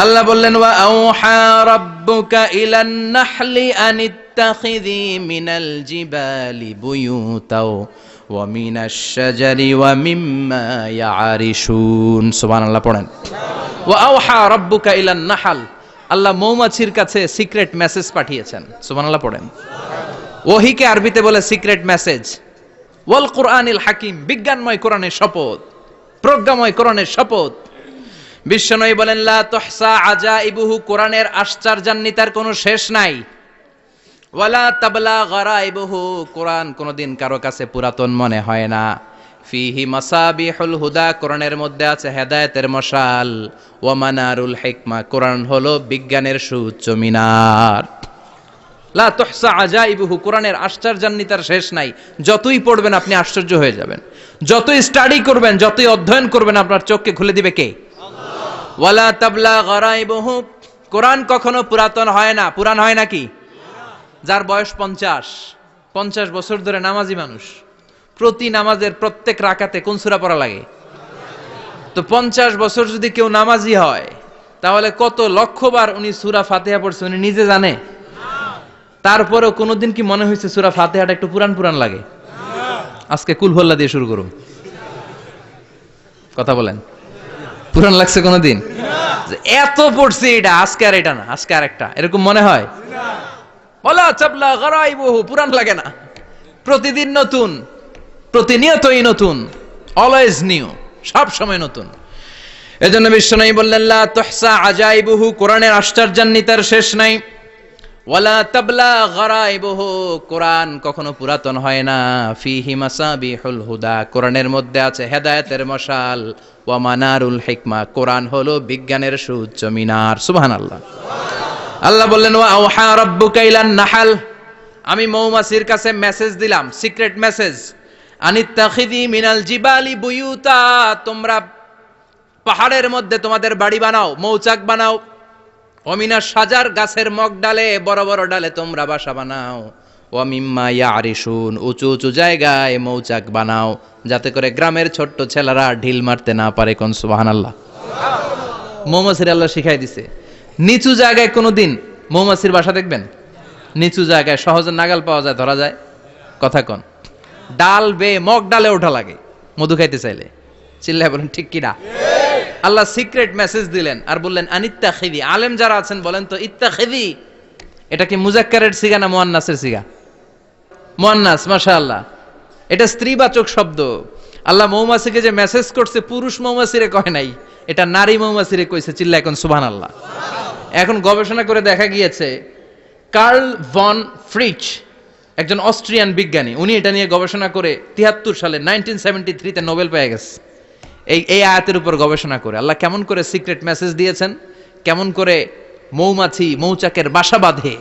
আল্লাহ বললেন, ওয়া আউহা রাব্বুকা ইলান নাহলি আন ইত্তাখিযি মিনাল জিবালি বুয়ুতাও ওয়া মিনাশ শাজারি ওয়া মিম্মা ইয়ারিশুন। সুবহানাল্লাহ, পড়েন। ওয়া আউহা রাব্বুকা ইলান নাহাল। আল্লাহ মৌমাছির কাছে সিক্রেট মেসেজ পাঠিয়েছেন। সুবহানাল্লাহ, পড়েন। ওহিকে আরবিতে বলে সিক্রেট মেসেজ। ওয়াল কোরআনিল হাকিম, বিজ্ঞানময় কোরআনের শপথ, প্রজ্ঞাময় কোরআনের শপথ। বিশ্বনবী বলেন, লা তুহসা আজাইবুহু কোরআনের আশ্চর্যান্বিতার কোনো শেষ নাই। ওয়ালা তাবলা গারাইবুহু কোরআন কোনোদিন কারও কাছে পুরাতন মনে হয় না। ফিহি মাসাবিহুল হুদা, কোরআনের মধ্যে আছে হেদায়েতের মশাল। ওয়া মানারুল হিকমা, কোরআন হলো বিজ্ঞানের সুউচ্চ মিনার। লা তুহসা আজাইবুহু, কোরআনের আশ্চর্যান্বিতার শেষ নাই। যতই পড়বেন আপনি আশ্চর্য হয়ে যাবেন। যতই স্টাডি করবেন, যতই অধ্যয়ন করবেন, আপনার চোখকে খুলে দিবে কে? ওয়ালা তাবলা গরাইবহু। কোরআন কখনো পুরাতন হয় না। পুরান হয় নাকি? যার বয়স পঞ্চাশ। পঞ্চাশ বছর ধরে নামাজি মানুষ। প্রতি নামাজের প্রত্যেক রাকাতে কোন সুরা পড়া লাগে? তো পঞ্চাশ বছর যদি কেউ নামাজি হয়, তাহলে কত লক্ষবার উনি সুরা ফাতেহা পড়ছে উনি নিজে জানে? তারপরেও কোনোদিন কি মনে হয়েছে সুরা ফাতেহাটা একটু পুরান পুরান লাগে? আজকে কুলহল্লা দিয়ে শুরু করুন। কথা বলেন। পুরান লাগছে কোনোদিন? দিন এত পড়ছি এটা, আজকে আর এটা না, আজকে আর একটা। এরকম মনে হয়? বলা চাপলা গড়াই বহু পুরান লাগে না। প্রতিদিন নতুন, প্রতিনিয়তই নতুন অলওয়েজ নিউ সব সময় নতুন। এজন্য বিশ্বনবী বললেন, লা আজাই বহু কোরআনের আশ্চর্যান্বিতার শেষ নাই। ওয়ালা তাবলা গরাইবহু, কোরআন কখনো পুরাতন হয় না। ফিহি মাসাবিহুল হুদা, কোরআনের মধ্যে আছে হেদায়েতের মশাল। ওয়া মানারুল হিকমা, কোরআন হলো বিজ্ঞানের সুউচ্চ মিনার। সুবহানাল্লাহ। আল্লাহ বললেন, ওয়া আওহা রাব্বুকা ইলান নাহাল। আমি মৌমাছির কাছে মেসেজ দিলাম, সিক্রেট মেসেজ। আনিত্তাখিদি মিনাল জিবালি বুয়ুতা, তোমরা পাহাড়ের মধ্যে তোমাদের বাড়ি বানাও, মৌচাক বানাও। অমিনা সাজার গাছের মগ ডালে, বড় বড় ডালে তোমরা বাসা বানাও। ওয়ামিম্মা ইয়ারিশুন, উঁচু উঁচু জায়গায় মৌচাক বানাও, যাতে করে গ্রামের ছোট্ট ছেলেরা ঢিল মারতে না পারে কোন, সুবহানাল্লাহ। মৌমাছির আল্লাহ শিখাই দিছে, নিচু জায়গায় কোনোদিন মৌমাছির বাসা দেখবেন? নিচু জায়গায় সহজে নাগাল পাওয়া যায়, ধরা যায়। কথা কন? ডাল বে মগ ডালে ওঠা লাগে, মধু খাইতে চাইলে। চিল্লায় বলেন, ঠিক কিনা? আল্লাহ সিক্রেট মেসেজ দিলেন আর বললেন আনিত্তা খেদি আলেম যারা আছেন বলেন তো ইত্তা খেদি এটা কি মুজাক্কারের সিগা না মোয়ান্নাসের সিগা? মোয়ান্নাস মাশা আল্লাহ এটা স্ত্রীবাচক শব্দ। আল্লাহ মৌমাছিকে যে মেসেজ করছে, পুরুষ মৌমাছিরে কয় নাই, এটা নারী মৌমাছিরে কইছে, চিল্লা এখন সুবহান আল্লাহ এখন গবেষণা করে দেখা গিয়েছে, কার্ল ভন ফ্রিচ, একজন অস্ট্রিয়ান বিজ্ঞানী, উনি এটা নিয়ে গবেষণা করে তিয়াত্তর সালে নাইনটিন সেভেন্টি থ্রিতে নোবেল পেয়ে গেছে। এই এই আয়াতের উপর গবেষণা করে। আল্লাহ কেমন করে সিক্রেট মেসেজ দিয়েছেন? কেমন করে মৌমাছি, মৌচাকের বাসা বাঁধে?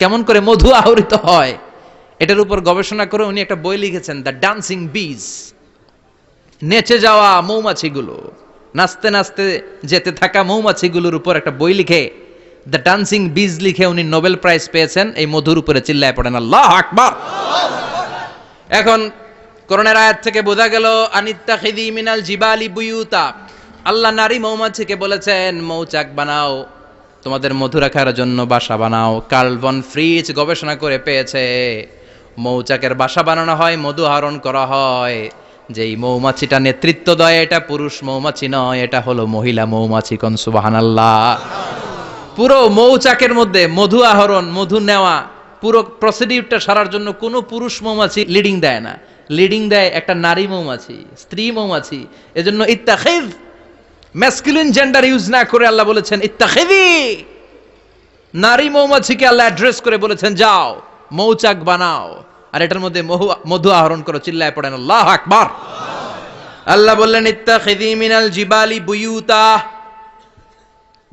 কেমন করে মধু আহরিত হয়? এটার উপর গবেষণা করে উনি একটা বই লিখেছেন দ্য ডান্সিং বিজ নেচে যাওয়া মৌমাছিগুলো, নাচতে নাচতে যেতে থাকা মৌমাছিগুলোর উপর একটা বই লিখে দ্য ডান্সিং বিজ লিখে উনি নোবেল প্রাইজ পেয়েছেন। এই মধুর উপরে চিল্লায় পড়েন, আল্লাহ আকবার! এখন করোনার আয়াত থেকে বোঝা গেল আনিত্তা খিদি মিনাল জিবালি বুয়ুতা। আল্লাহ নারী মৌমাছিকে বলেছেন, মৌচাক বানাও, তোমাদের মধু রাখার জন্য বাসা বানাও কার্লবন ফ্রিজ গবেষণা করে পেয়েছে। মৌচাকের বাসা বানানো হয়, মধু আহরণ করা হয়। যেই মৌমাছিটা নেতৃত্ব দেয়, এটা পুরুষ মৌমাছি নয়, এটা হলো মহিলা মৌমাছি কন, সুবহানাল্লাহ। পুরো মৌচাকের মধ্যে মধু আহরণ, মধু নেওয়া, পুরো প্রসিডিউরটা সারার জন্য কোনো পুরুষ মৌমাছি লিডিং দেয় না। লিডিং দেয় একটা নারী মৌমাছি, স্ত্রী মৌমাছি। এজন্য ইত্তাখিদ ম্যাসকুলিন জেন্ডার ইউজ না করে আল্লাহ বলেছেন ইত্তাখিদি নারী মৌমাছিকে আল্লাহ অ্যাড্রেস করে বলেছেন, যাও, মৌচাক বানাও। আর এটার মধ্যে মধু আহরণ করো, চিল্লায় পড়েন, আল্লাহ আকবার! আল্লাহ বললেন ইত্তাখিদি মিনাল জিবালি বুয়ুতা।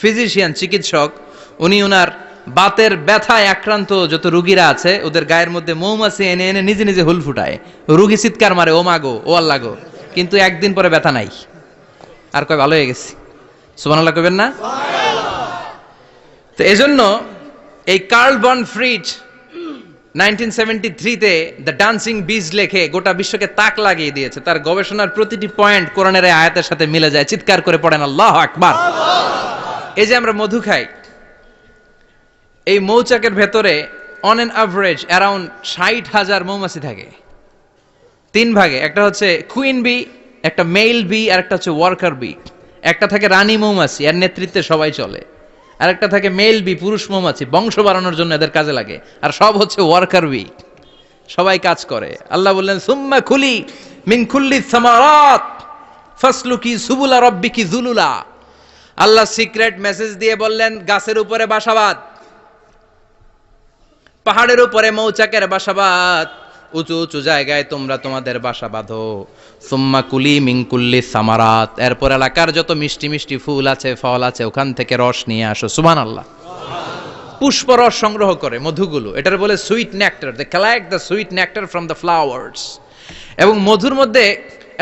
ফিজিশিয়ান, চিকিৎসক, উনি ওনার বাতের ব্যথায় আক্রান্ত যত রুগীরা আছে, ওদের গায়ের মধ্যে মৌমাছি এনে এনে নিজে নিজে হুল ফুটায়। রুগী চিৎকার মারে, ও মাগো ও আল্লাহ গো। কিন্তু একদিন পরে ব্যথা নাই। আর কয়, ভালো হয়ে গেছি। সুবহানাল্লাহ কবেন না? তো এজন্য এই Karl von Frisch nineteen seventy থ্রিতে দ্য ডান্সিং বিজ লেখে গোটা বিশ্বকে তাক লাগিয়ে দিয়েছে। তার গবেষণার প্রতিটি পয়েন্ট কোরআনের আয়াতের সাথে মিলে যায়। চিৎকার করে পড়েন, আল্লাহ আকবার। এই যে আমরা মধু খাই, এই মৌচাকের ভেতরে অন এন অ্যাভারেজ অ্যারাউন্ড ষাট হাজার মৌমাছি থাকে। তিন ভাগে, একটা হচ্ছে কুইন বি একটা মেল বি আর একটা হচ্ছে ওয়ার্কার বি একটা থাকে রানী মৌমাছি, এর নেতৃত্বে সবাই চলে। আর একটা থাকে মেল বি পুরুষ মৌমাছি, বংশ বাড়ানোর জন্য এদের কাজে লাগে। আর সব হচ্ছে ওয়ার্কার বি সবাই কাজ করে। আল্লাহ বললেন, সুম্মা খুলি মিন খুল্লি সামারাত, ফাসলুকি সুবুলা রব্বিকি জুলুলা। আল্লাহ সিক্রেট মেসেজ দিয়ে বললেন, গাছের উপরে বাসাবাদ, পাহাড়ের উপরে মৌচাকের বাসাবাদ, উঁচু উঁচু জায়গায় তোমরা তোমাদের বাসা বাঁধো সুম্মা কুলি মিঙ্কুল্লি সামারাত, এরপর এলাকার যত মিষ্টি মিষ্টি ফুল আছে, ফল আছে, ওখান থেকে রস নিয়ে আসো। সুবহান আল্লাহ পুষ্পরস সংগ্রহ করে মধুগুলো। এটার বলে sweet nectar they collect the sweet nectar from the flowers এবং মধুর মধ্যে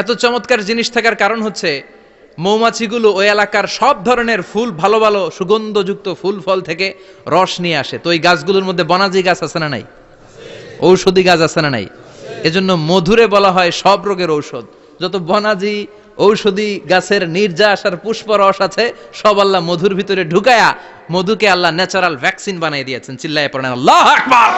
এত চমৎকার জিনিস থাকার কারণ হচ্ছে মৌমাছিগুলো ওই এলাকার সব ধরনের ফুল, ভালো ভালো, সুগন্ধযুক্ত ফুল, ফল থেকে রস নিয়ে আসে। তো ওই গাছগুলোর মধ্যে বনাজি গাছ আছে না নাই? ঔষধি গাছ আছে না নাই? এজন্য মধুরে বলা হয় সব রোগের ঔষধ। যত বনাজি, ঔষধি গাছের নির্যাস আর পুষ্প রস আছে, সব আল্লাহ মধুর ভিতরে ঢুকায়া মধুকে আল্লাহ ন্যাচারাল ভ্যাকসিন বানিয়ে দিয়েছেন। চিল্লায় পড়েন, আল্লাহ আকবার!